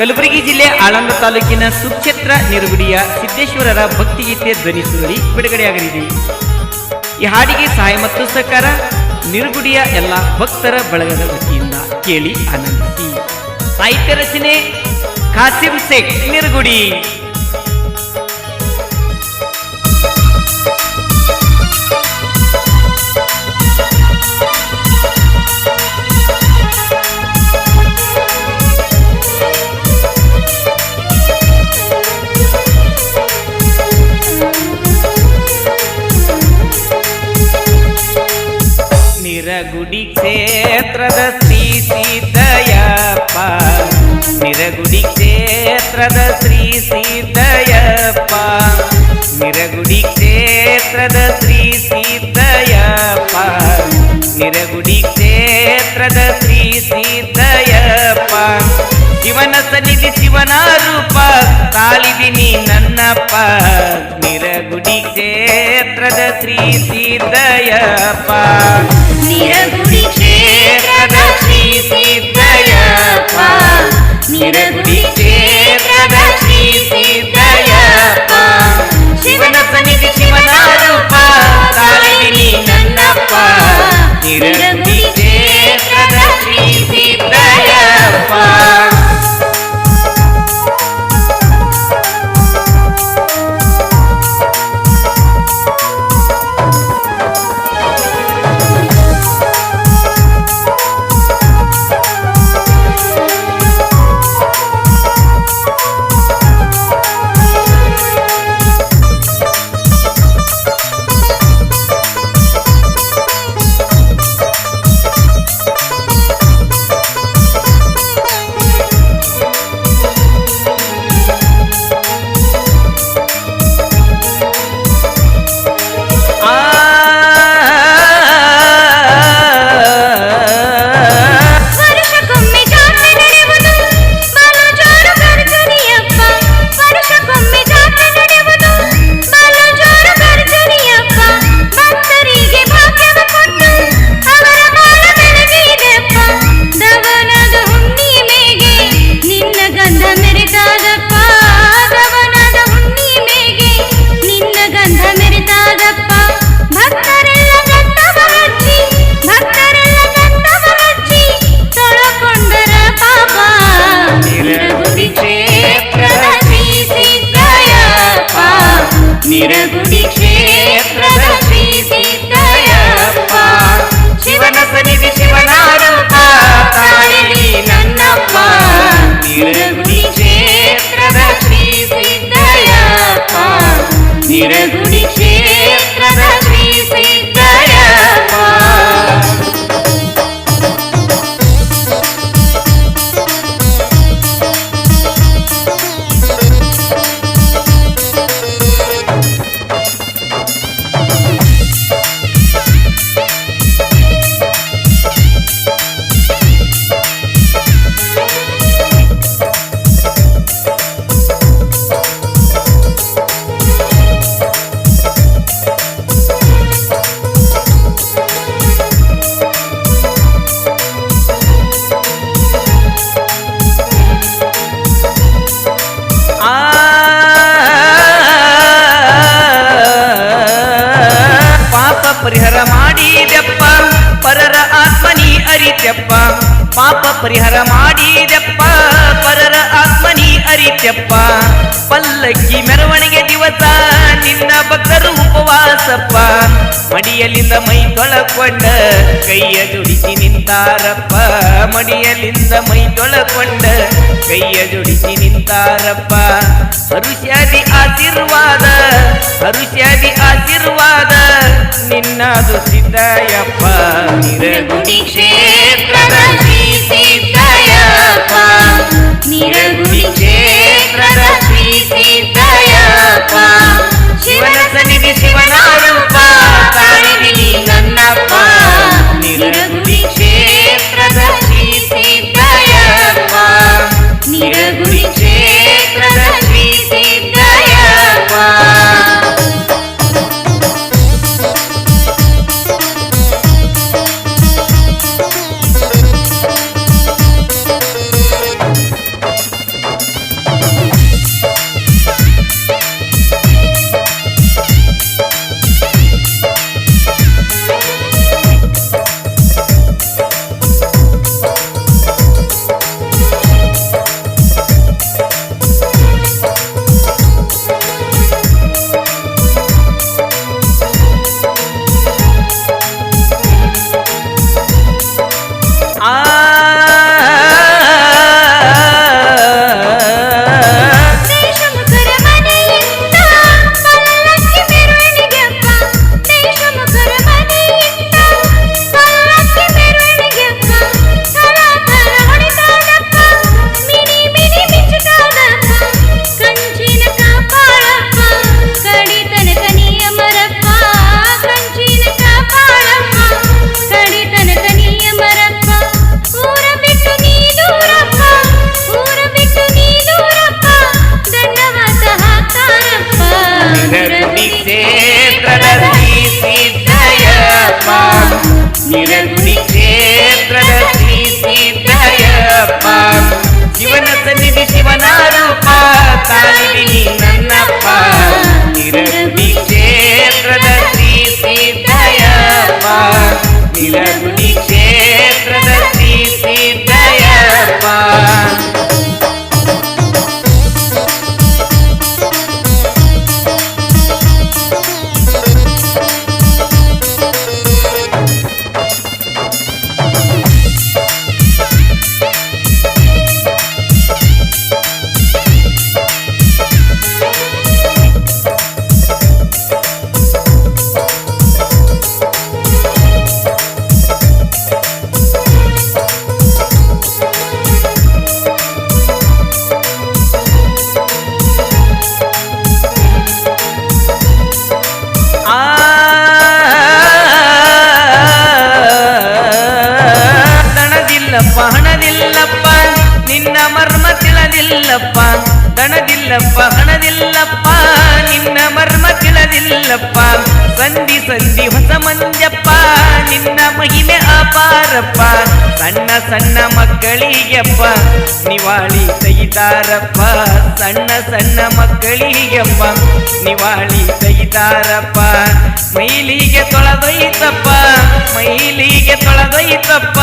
ಕಲಬುರಗಿ ಜಿಲ್ಲೆ ಆಳಂದ ತಾಲೂಕಿನ ಸುಕ್ಷೇತ್ರ ನಿರುಗುಡಿಯ ಸಿದ್ದೇಶ್ವರರ ಭಕ್ತಿಗೀತೆ ಧ್ವನಿಸುವಳಿ ಬಿಡುಗಡೆಯಾಗಲಿದೆ. ಈ ಹಾಡಿಗೆ ಸಹಾಯ ಮತ್ತು ಸಹಕಾರ ನಿರುಗುಡಿಯ ಎಲ್ಲ ಭಕ್ತರ ಬಳಗದ ವತಿಯಿಂದ ಕೇಳಿ ಆನಂದಿಸಿ. ಸಾಹಿತ್ಯ ರಚನೆ ಖಾಸಿಂ ಶೇಖ್, ನಿರುಗುಡಿ. ನಿರಗುಡಿ ಕ್ಷೇತ್ರದ ಶ್ರೀ ಸಿದ್ದಯ್ಯಪ್ಪ ನಿರಗುಡಿ ಕ್ಷೇತ್ರದ ಶ್ರೀ ಸಿದ್ದಯ್ಯಪ್ಪ ನಿರಗುಡಿ ಕ್ಷೇತ್ರದ ಶ್ರೀ ಸಿದ್ದಯ್ಯಪ್ಪ ನಿರಗುಡಿ ಕ್ಷೇತ್ರದ ಶ್ರೀ ಸಿದ್ದಯ್ಯಪ್ಪ ಸನ್ನಿಧಿ ಶಿವನ ರೂಪ. ತಾಳಿದಿನಿ ನನ್ನಪ್ಪ. ನಿರಗುಡಿ ಕ್ಷೇತ್ರದ ಶ್ರೀ ಸಿದ್ದಯ್ಯಪ್ಪ. ನಿರಗುಡಿ ನಿರಗುಡಿ ಕ್ಷೇತ್ರದ ಶ್ರೀ ಸಿದ್ದಯ್ಯಪ್ಪ ಶಿವನ ಸನ್ನಿಧಿ ಶಿವನ ರೂಪ ತಾಳಿನಿ ನನ್ನಪ್ಪ ನಿರಗುಡಿ ಕ್ಷೇತ್ರದ ಶ್ರೀ ಪರಿಹಾರ ಮಾಡಿದೆಪ್ಪ. ಪರರ ಆತ್ಮನಿ ಅರಿತ್ಯಪ್ಪ. ಪಲ್ಲಕ್ಕಿ ಮೆರವಣಿಗೆ ದಿವಸ, ನಿನ್ನ ಭಕ್ತರು ಉಪವಾಸಪ್ಪ. ಮಡಿಯಲಿಂದ ಮೈ ತೊಳಕೊಂಡ, ಕೈಯ ಜೋಡಿಸಿ ನಿಂತಾರಪ್ಪ. ಮಡಿಯಲಿಂದ ಮೈ ತೊಳಕೊಂಡ, ಕೈಯ ಜೋಡಿಸಿ ನಿಂತಾರಪ್ಪ. ಹರುಷ್ಯಾದಿ ಆಶೀರ್ವಾದ ಹರುಷ್ಯಾದಿ ಆಶೀರ್ವಾದ ನಿನ್ನದು ಸಿದ್ದಯಪ್ಪ ನಿರಗುಡಿ ಸಣ್ಣ ಮಕ್ಕಳಿಗೆಪ್ಪ, ನಿವಾಳಿ ತೆಗಿತಾರಪ್ಪ ಸಣ್ಣ ಸಣ್ಣ ಮಕ್ಕಳಿಗೆಪ್ಪ, ನಿವಾಳಿ ತೆಗಿತಾರಪ್ಪ ಮೈಲಿಗೆ ತೊಳೆದೊಯ್ತಪ್ಪ ಮೈಲಿಗೆ ತೊಳೆದೊಯ್ತಪ್ಪ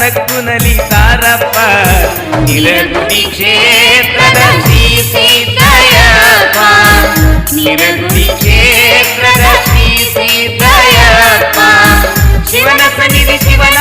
ನಕ್ಕು ನಲಿತಾರಪ್ಪ ನಿಲಗುಡಿ ಕ್ಷೇತ್ರದ ಶ್ರೀ ಸೀತಾಯಪ್ಪ. ನಿರಗುಡಿ ಕ್ಷೇತ್ರದ ಶ್ರೀ ಸೀತಾಯಪ್ಪ. ಶಿವನ ಸನ್ನಿಧಿ ಶಿವನ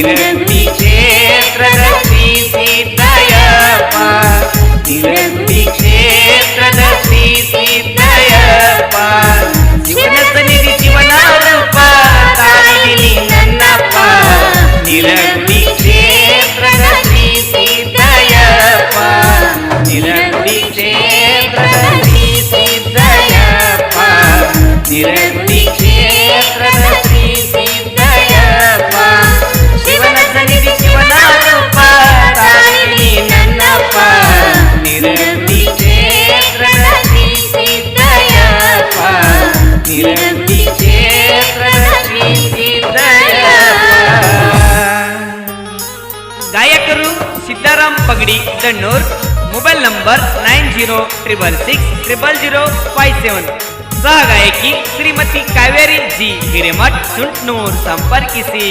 ನಿರಗುಣಿ ಕ್ಷೇತ್ರದ ಶ್ರೀ ಸಿದ್ದಯ್ಯಪ್ಪ ನಿರಗುಣಿ ಕ್ಷೇತ್ರದ ಶ್ರೀ ಸಿದ್ದಯ್ಯಪ್ಪ ಶಿವನ ಸನ್ನಿಧಿ ಶಿವನ ರೂಪ ತಾಳಿನಿ ನನ್ನಪ್ಪ ನಿರಗುಣಿ ಕ್ಷೇತ್ರದ ಶ್ರೀ ಸಿದ್ದಯ್ಯಪ್ಪ ನಿರಗುಣಿ ಕ್ಷೇತ್ರದ ಶ್ರೀ ಸಿದ್ದಯ್ಯಪ್ಪ ನಿರಗುಣಿ ಸಿದ್ದಯ್ಯಪ್ಪ ಗಾಯಕರು Siddaram Pagadi Dannur, mobile number nine zero triple six triple zero five seven. ಸಹ ಗಾಯಕಿ ಶ್ರೀಮತಿ ಕಾವೇರಿ ಜಿ ಹಿರೇಮಠ್ ಸುಂಟ್ನೂರ್ ಸಂಪರ್ಕಿಸಿ.